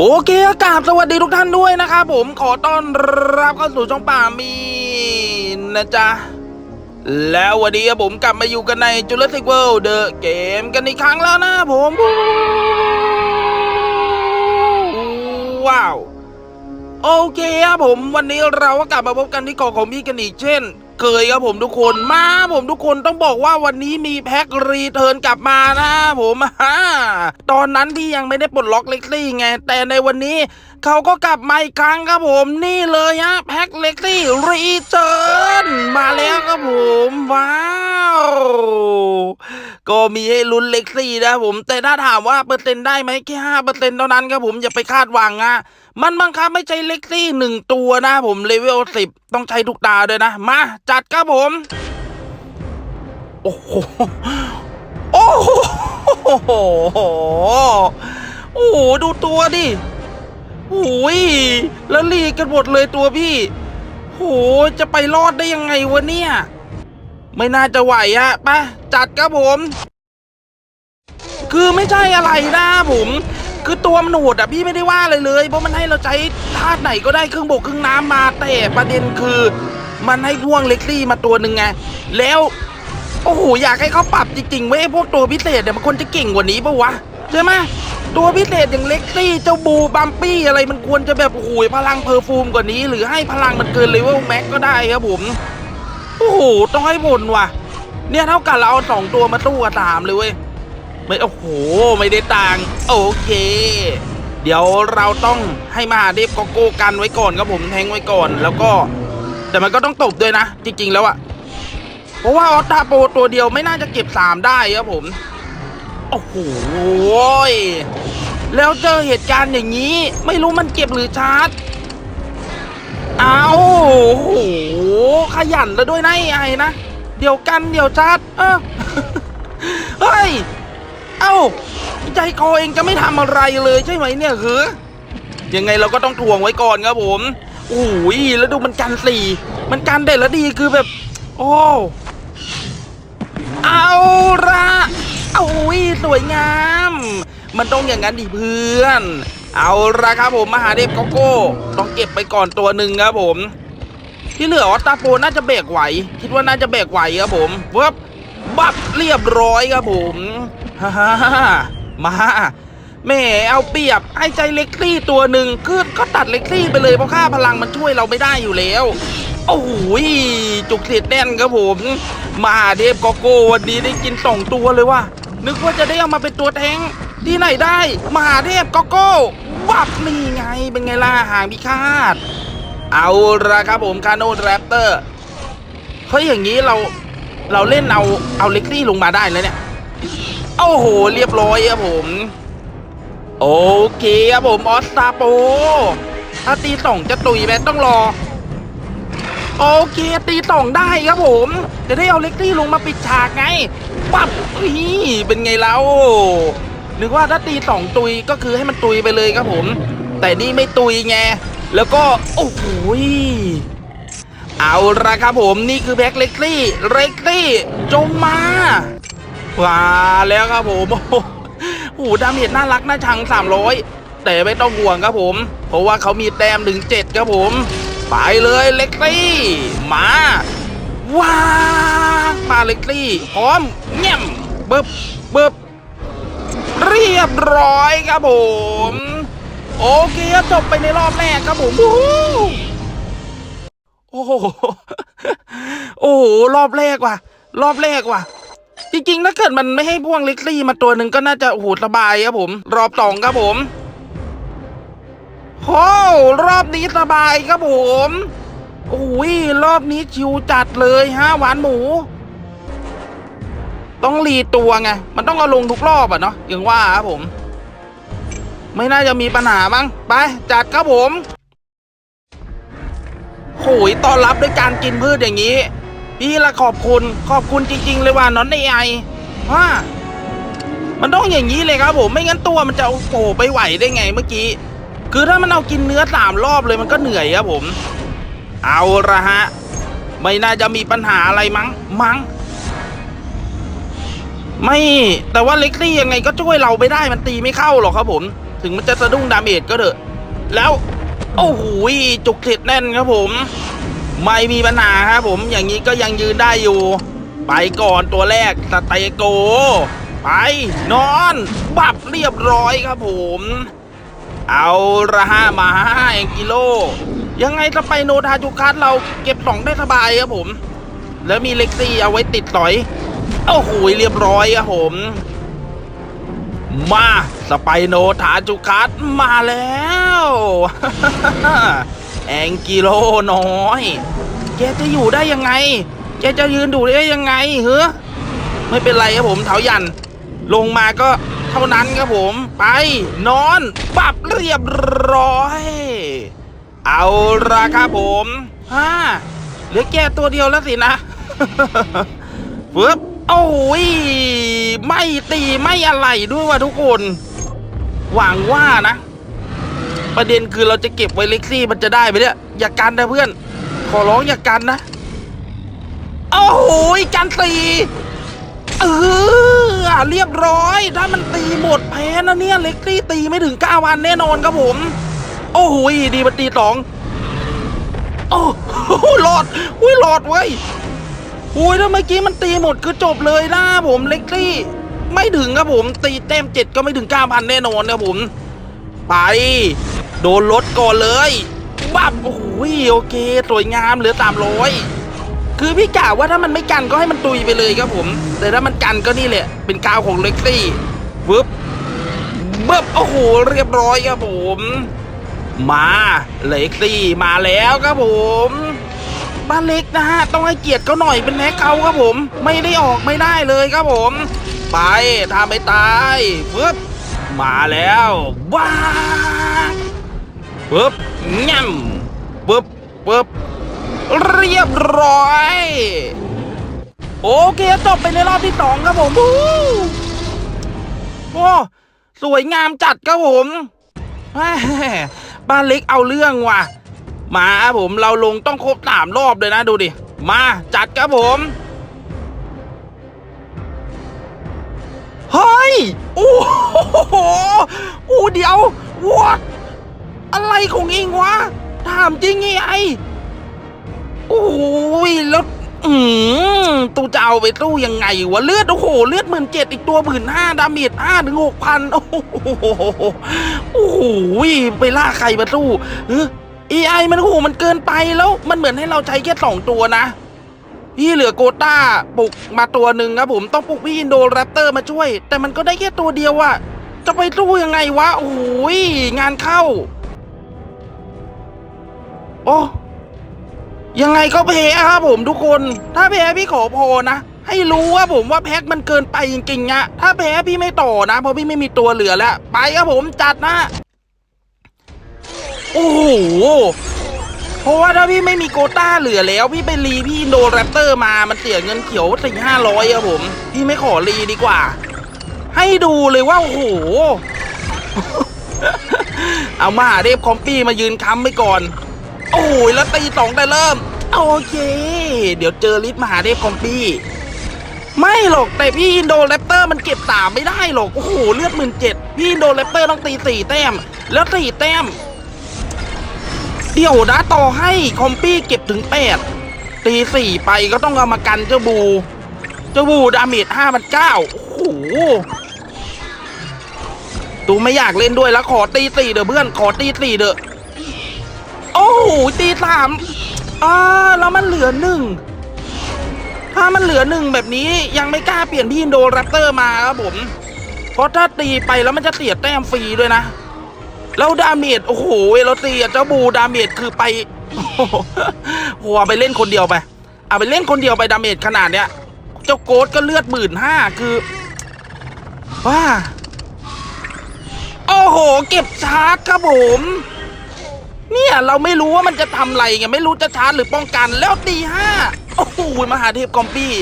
โอเคอากาศสวัสดีทุกท่านด้วยนะครับผมขอต้อนรับเข้าสู่ช่องป่ามีนะจ๊ะ แล้ววันนี้ผมกลับมาอยู่กันใน Jurassic World The Game กันอีกครั้งแล้วนะผมว้าว โอเคครับผมวันนี้เราก็กลับมาพบกันที่เกาะของพี่กันอีกเช่น เคยครับผมทุกคนมาผมทุกคนต้องบอกว่าวันนี้มีแพ็ครีเทิร์นกลับมานะผมฮะตอนนั้นที่ยังไม่ได้ปลดล็อกเล็กซี่ไง แต่ในวันนี้ เขาก็กลับมาอีกครั้งครับผมนี่เลยฮะแพ็คเล็กซี่รีเทิร์นมาแล้วครับผมว้าวก็มีให้ลุ้นเล็กซี่นะผมแต่ถ้าถามว่าเปอร์เซ็นต์ได้ไหมแค่ห้าเปอร์เซ็นต์เท่านั้นครับผมอย่าไปคาดหวังอะมันบังคับไม่ใช่เล็กซี่หนึ่งตัวนะผมเลเวลสิบต้องใช้ทุกตาด้วยนะ มา จัดครับผม โอ้โหโอ้โหโอ้โหดูตัวดิ โอ้ยแล้วลีกกันหมดเลยตัวพี่โหจะไปรอดได้ยังไงวะเนี่ย ไม่น่าจะไหวอะไปจัดครับผม คือไม่ใช่อะไรนะผม คือตัวมันโหดอะพี่ไม่ได้ว่าอะไรเลย เพราะมันให้เราใช้ธาตุไหนก็ได้ครึ่งบกครึ่งน้ำมาแต่ประเด็นคือ มันให้พ่วงเล็กซี่มาตัวหนึ่งไงแล้วโอ้โหอยากให้เขาปรับจริงๆเว้ยพวกตัวพิเศษเนี่ยมันควรจะเก่งกว่านี้ปะวะใช่ไหม ตัวพิเศษอย่างเล็กซี่เจ้าบูบัมปี้อะไรมันควรจะแบบโอ้โหพลังเพอร์ฟูมกว่านี้ หรือให้พลังมันเกินเลเวลแม็กก็ได้ครับผมโอ้โหต้องให้บนว่ะ เนี่ยเท่ากับเราเอาสองตัวมาตู้กับสามเลยเว้ยไม่โอ้โหไม่ได้ต่างโอเค เดี๋ยวเราต้องให้มหาเดฟโกโก้กันไว้ก่อนครับผมแทงไว้ก่อน แล้วก็ แต่มันก็ต้องตบด้วยนะ จริง ๆ แล้วอะเพราะว่าออตาโปตัวเดียวไม่น่าจะเก็บสามได้ครับผม โอ้โห แล้วเจอเหตุการณ์อย่างนี้ ไม่รู้มันเก็บหรือชาร์จ เอาโอ้โหขยันแล้วด้วยนะไอ้นะ เดี๋ยวกันเดี๋ยวชาร์จ เออเฮ้ย เอ้า ใจคอเองจะไม่ทำอะไรเลยใช่ไหมเนี่ยคือยังไงเราก็ต้องทวงไว้ก่อนครับผมโอ้ยแล้วดูมันกันสี่ มันกันเด็ดแล้วดีคือแบบ โอ้เอาละเอาวิสวยงาม มันต้องอย่างนั้นดิเพื่อน เอาละครับผมมหาเดฟโกโก้ ต้องเก็บไปก่อนตัวหนึ่งครับผม ที่เหลือออสตาโปน่าจะเบรกไหว คิดว่าน่าจะเบรกไหวครับผมเวิบบับเรียบร้อยครับผมฮ่าฮ่ามาแหม่เอาเปรียบให้ใจเล็กซี่ตัวหนึ่งคือก็ตัดเล็กซี่ไปเลยเพราะค่าพลังมันช่วยเราไม่ได้อยู่แล้ว โอ้โหจุกเสียดแน่นครับผม มาเดฟโกโก้วันนี้ได้กินสองตัวเลยว่ะนึกว่าจะได้เอามาเป็นตัวแทง ที่ไหนได้ มหาเทพโกโก้วับนี่ไงเป็นไงล่ะห่างพิฆาต เอาละครับผมคาโนแรปเตอร์เฮ้ยอย่างนี้เราเราเล่นเอาเอาเล็กซี่ลงมาได้แล้วเนี่ยโอ้โหเรียบร้อยครับผม โอเคครับผมออสตาโปถ้าตีสองจะตุยไปต้องรอ โอเคตีสองได้ครับผม จะได้เอาเล็กซี่ลงมาปิดฉากไงปั๊บนี่เป็นไงเรานึกว่าถ้าตีสองตุยก็คือให้มันตุยไปเลยครับผม แต่นี่ไม่ตุยไงแล้วก็โอ้โหเอาละครับผมนี่คือแบ็คเล็กซี่เล็กซี่จงมาว้าแล้วครับผมโอ้โหโอ้โหดาเมจน่ารักน่าชัง 300 แต่ไม่ต้องห่วงครับผม เพราะว่าเขามีแต้มถึง 7 ครับผม ไปเลยเล็กซี่มาว้าวมาเล็กซี่พร้อมเงี่ยมเบิบเบิบ เรียบร้อยครับผม โอเคจบไปในรอบแรกครับผมโอ้โหโอ้โหรอบแรกว่ะ รอบแรกว่ะ จริงๆถ้าเกิดมันไม่ให้พ่วงเล็กซี่มาตัวหนึ่งก็น่าจะโอ้โหสบายครับผม รอบสองครับผมโอ้รอบนี้สบายครับผมโอ้ยรอบนี้ชิวจัดเลยฮะหวานหมู ต้องรีตัวไง มันต้องเอาลงทุกรอบอะเนาะอย่างว่าครับผม ไม่น่าจะมีปัญหามั้งไป จัดครับผมโหยต้อนรับด้วยการกินพืชอย่างนี้ พี่ละขอบคุณขอบคุณจริง ๆ เลยว่าน้อนในไอว่ามันต้องอย่างนี้เลยครับผม ไม่งั้นตัวมันจะโอ้โหไปไหวได้ไงเมื่อกี้ คือถ้ามันเอากินเนื้อสามรอบเลยมันก็เหนื่อยครับผม เอาละฮะ ไม่น่าจะมีปัญหาอะไรมั้ง มั้ง ไม่แต่ว่าเล็กซี่ยังไงก็ช่วยเราไม่ได้มันตีไม่เข้าหรอกครับผม ถึงมันจะสะดุ้งดาเมจก็เถอะแล้ว โอ้โหจุกเสร็จแน่นครับผม ไม่มีปัญหาครับผม อย่างนี้ก็ยังยืนได้อยู่ ไปก่อนตัวแรกสเตโก ไป นอน บับเรียบร้อยครับผม เอาละฮะมาห้าเองกิโล ยังไงสไปโนทาจูคัสเราเก็บสองได้สบายครับผม แล้วมีเล็กซี่เอาไว้ติดสอย โอ้โหเรียบร้อยครับผม มาสไปโนทาจูคัสมาแล้ว แองกิโลน้อย แกจะอยู่ได้ยังไง แกจะยืนดูได้ยังไงเฮ้อไม่เป็นไรครับผมเถายัน ลงมาก็เท่านั้นครับผม ไปนอนปรับเรียบร้อย เอาละครับผมฮ่าเหลือแกตัวเดียวแล้วสินะฟึบ โอ้ยไม่ตีไม่อะไรด้วยว่ะทุกคน หวังว่านะ ประเด็นคือเราจะเก็บไว้เล็กซี่มันจะได้ไหมเนี่ย อย่ากันนะเพื่อน ขอร้องอย่ากันนะ โอ้โหกันตีเออเรียบร้อย ถ้ามันตีหมดแพ้นะเนี่ย เล็กซี่ตีไม่ถึง9วันแน่นอนครับผม โอ้โหดีมันตีสองโอ้โหหลอดอุ้ยหลอดเว้ย อ้ยถ้าเมื่อกี้มันตีหมดคือจบเลยนะผมเล็กซี่ ไม่ถึงครับผมตีแต้มเจ็ดก็ไม่ถึง9,000แน่นอนครับผม ไป โดนรถก่อนเลยบับโอ้โหโอเคสวยงามเหลือสามร้อยคือพี่กล่าวว่าถ้ามันไม่กันก็ให้มันตุยไปเลยครับผม แต่ถ้ามันกันก็นี่แหละ เป็นกาวของเล็กซี่วึบเบิบโอ้โหเรียบร้อยครับผม มาเล็กซี่มาแล้วครับผม บ้านเล็กนะฮะต้องให้เกียรติเขาหน่อยเป็นแม็กเขาครับผม ไม่ได้ออกไม่ได้เลยครับผม ไปถ้าไม่ตายฟึบมาแล้วว้าปึ๊บง่ำปึ๊บปึ๊บเรียบร้อย โอเคจบไปในรอบที่สองครับผมโอ้สวยงามจัดครับผมบ้านเล็กเอาเรื่องว่ะ มาครับผมเราลงต้องครบสามรอบเลยนะดูดิ มาจัดครับผมเฮ้ยโอ้โหโอ้เดี๋ยววอดอะไรของเองวะถามจริงไงไอโอ้ยแล้วอืมตูจะเอาไปตู้ยังไงวะเลือดโอ้โหเลือดหมื่นเจ็ดอีกตัวหมื่นห้าดาเมจห้าถึงหกพันโอ้โหโอ้โหไปล่าใครมาตู้เออ ไอมันโอ้โหมันเกินไปแล้วมันเหมือนให้เราใช้แค่สองตัวนะ พี่เหลือโกต้าปลุกมาตัวหนึ่งครับผมต้องปลุกพี่อินโดแรปเตอร์มาช่วย แต่มันก็ได้แค่ตัวเดียวอะจะไปสู้ยังไงวะโอ้ยงานเข้า โอ้ยังไงก็แพ้ครับผมทุกคน ถ้าแพ้พี่ขอพอนะ ให้รู้ว่าผมว่าแพ็คมันเกินไปจริงๆอะถ้าแพ้พี่ไม่ต่อนะ เพราะพี่ไม่มีตัวเหลือแล้ว ไปครับผมจัดนะ โอ้โห เพราะว่าถ้าพี่ไม่มีโกต้าเหลือแล้ว พี่ไปรีพี่อินโดแรปเตอร์มา มันเสียเงินเขียวสี่ห้าร้อยอะผม พี่ไม่ขอรีดีกว่า ให้ดูเลยว่า โอ้โห เอามาหาเดฟคอมปี้มายืนค้ำไว้ก่อน โอ้ยแล้วตีสองได้เริ่ม โอเค เดี๋ยวเจอลิสมหาเดฟคอมปี้ไม่หรอกแต่พี่อินโดแรปเตอร์มันเก็บสามไม่ได้หรอก โอ้โห เลือดหมื่นเจ็ดพี่อินโดแรปเตอร์ต้องตีสี่แต้ม แล้วสี่แต้ม เดี๋ยวนะต่อให้คอมปี้เก็บถึงแปดตีสี่ไปก็ต้องเอามากันเจ้าบู เจ้าบูดาเมจห้าพันเก้าโอ้โหตูไม่อยากเล่นด้วยแล้วขอตีสี่เด้อเพื่อนขอตีสี่เด้อโอ้โหตีสามอ่าแล้วมันเหลือหนึ่งถ้ามันเหลือหนึ่งแบบนี้ยังไม่กล้าเปลี่ยนพี่อินโดแรปเตอร์มาครับผม เพราะถ้าตีไปแล้วมันจะเสียแต้มฟรีด้วยนะ แล้วดาเมจโอ้โหเวลตีเจ้าบูดาเมจคือไปโอ้โหเอาไปเล่นคนเดียวไปเอาไปเล่นคนเดียวไปดาเมจขนาดเนี้ย เจ้าโกดก็เลือดหมื่นห้าคือว้าโอ้โห เก็บชาร์จครับผมเนี่ยเราไม่รู้ว่ามันจะทำอะไรไงไม่รู้จะชาร์จหรือป้องกันแล้วตีห้าโอ้โหมหาเทพคอมปี้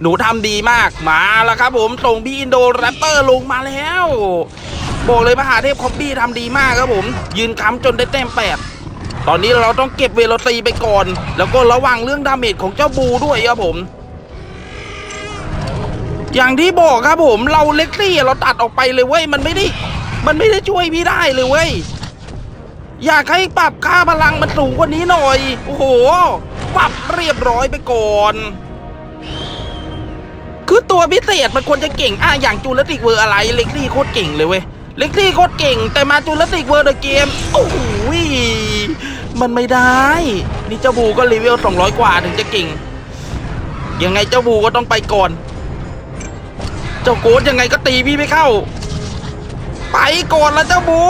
หนูทำดีมากมาแล้วครับผมส่งพี่อินโดแรปเตอร์ลงมาแล้ว บอกเลยมหาเทพคอมบี้ทำดีมากครับผม ยืนค้ำจนได้แต้มแปดตอนนี้เราต้องเก็บเวโรตีไปก่อน แล้วก็ระวังเรื่องดาเมจของเจ้าบูด้วยครับผม อย่างที่บอกครับผม เราเล็กซี่เราตัดออกไปเลยเว้ยมันไม่ได้ มันไม่ได้ช่วยพี่ได้เลยเว้ยอยากให้ปรับค่าพลังมันสูงกว่านี้หน่อย โอ้โห ปรับเรียบร้อยไปก่อน คือตัวพิเศษมันควรจะเก่งอะอย่างจูเลติกเวอร์อะไรเล็กซี่โคตรเก่งเลยเว้ย เล็กซี่โคตรเก่ง แต่มาจูเลติกเวอร์เดอะเกม โอ้โหมันไม่ได้ นี่เจ้าบูก็เลเวล200 กว่าถึงจะเก่ง ยังไงเจ้าบูก็ต้องไปก่อน เจ้าโกดยังไงก็ตีพี่ไม่เข้า ไปก่อนละเจ้าบู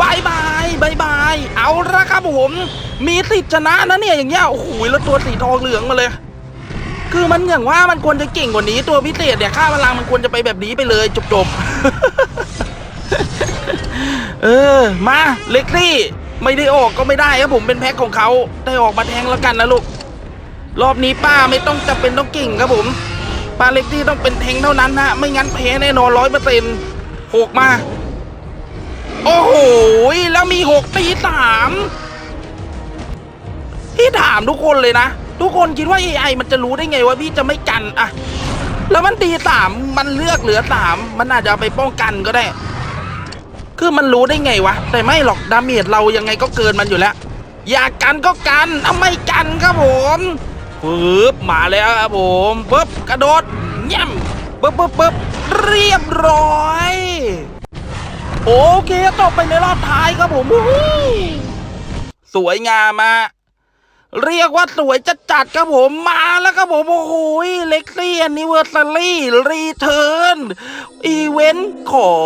บายบายบายบาย เอาละครับผม มีสิทธิ์ชนะนะเนี่ยอย่างเงี้ย โอ้โห แล้วตัวสีทองเหลืองมาเลย คือมันอย่างว่ามันควรจะเก่งกว่านี้ ตัวพิเศษเนี่ย ค่าพลังมันควรจะไปแบบนี้ไปเลยจบจบๆ เออ มาเล็กซี่ ไม่ได้ออกก็ไม่ได้ครับผมเป็นแพ็คของเขาได้ออกมาแทงแล้วกันนะลูก รอบนี้ป้าไม่ต้องจำเป็นต้องเก่งครับผมป้าเล็กซี่ต้องเป็นแทงเท่านั้นนะไม่งั้นแพ้แน่นอนร้อยเปอร์เซ็นต์หกมา โอ้โหแล้วมีหกตีสามพี่ถามทุกคนเลยนะ ทุกคนคิดว่า AI มันจะรู้ได้ไงว่าพี่จะไม่กันอะแล้วมันตีสามมันเลือกเหลือสามมันอาจจะไปป้องกันก็ได้ คือมันรู้ได้ไงวะ แต่ไม่หรอกดาเมจเรายังไงก็เกินมันอยู่แล้ว อยากกันก็กันเอาไม่กันครับผมปึ๊บมาแล้วครับผมปึ๊บกระโดดเยี่ยมปึ๊บปึ๊บปึ๊บเรียบร้อย โอเคจบไปในรอบท้ายครับผมสวยงามมา เรียกว่าสวยจัดจัดครับผมมาแล้วครับผมโอ้โหเล็กซี่อันนิเวอร์ซารี่รีเทิร์นอีเวนต์ขอ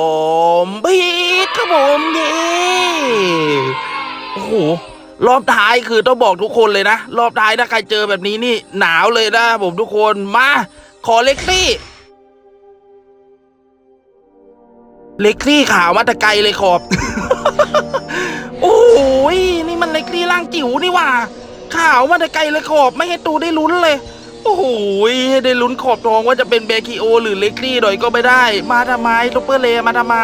งพีทครับผมเย้โอ้โหรอบท้ายคือต้องบอกทุกคนเลยนะ รอบท้ายถ้าใครเจอแบบนี้นี่หนาวเลยนะผมทุกคนมาขอเล็กซี่เล็กซี่ขาวมาแตะไกลเลยขอบ โอ้ยนี่มันเล็กซี่ร่างจิ๋วนี่ว่า ข่าวมาแต่ไกลเลยขอบไม่ให้ตูได้ลุ้นเลย โอ้โหให้ได้ลุ้นขอบทองว่าจะเป็นเบคิโอ หรือเล็กซี่หน่อยก็ไม่ได้ มาทำไมซุปเปอร์เลมาทำไม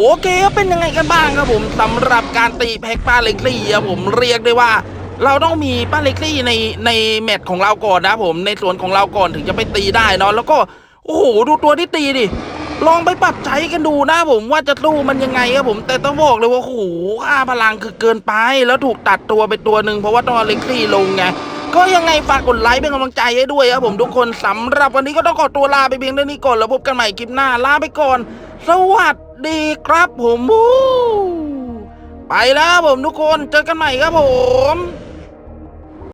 โอเคเป็นยังไงกันบ้างครับผมสำหรับการตีแพ็กป้าเล็กซี่ครับผมเรียกได้ว่า เราต้องมีป้าเล็กซี่ในในแมตช์ของเราก่อนนะผมในส่วนของเราก่อนถึงจะไปตีได้เนาะแล้วก็โอ้โหดูตัวที่ตีดิ ลองไปปรับใช้กันดูนะผมว่าจะสู้มันยังไงครับผมแต่ต้องบอกเลยว่าโอ้โหค่าพลังคือเกินไป แล้วถูกตัดตัวไปตัวหนึ่งเพราะว่าต้องเอเล็กซี่ลงไงก็ยังไงฝากกดไลค์เป็นกำลังใจให้ด้วยครับผมทุกคนสำหรับวันนี้ก็ต้องขอตัวลาไปเพียงเท่านี้ก่อนแล้วพบกันใหม่คลิปหน้าลาไปก่อน สวัสดีครับผมไปแล้วครับผมทุกคนเจอกันใหม่ครับผม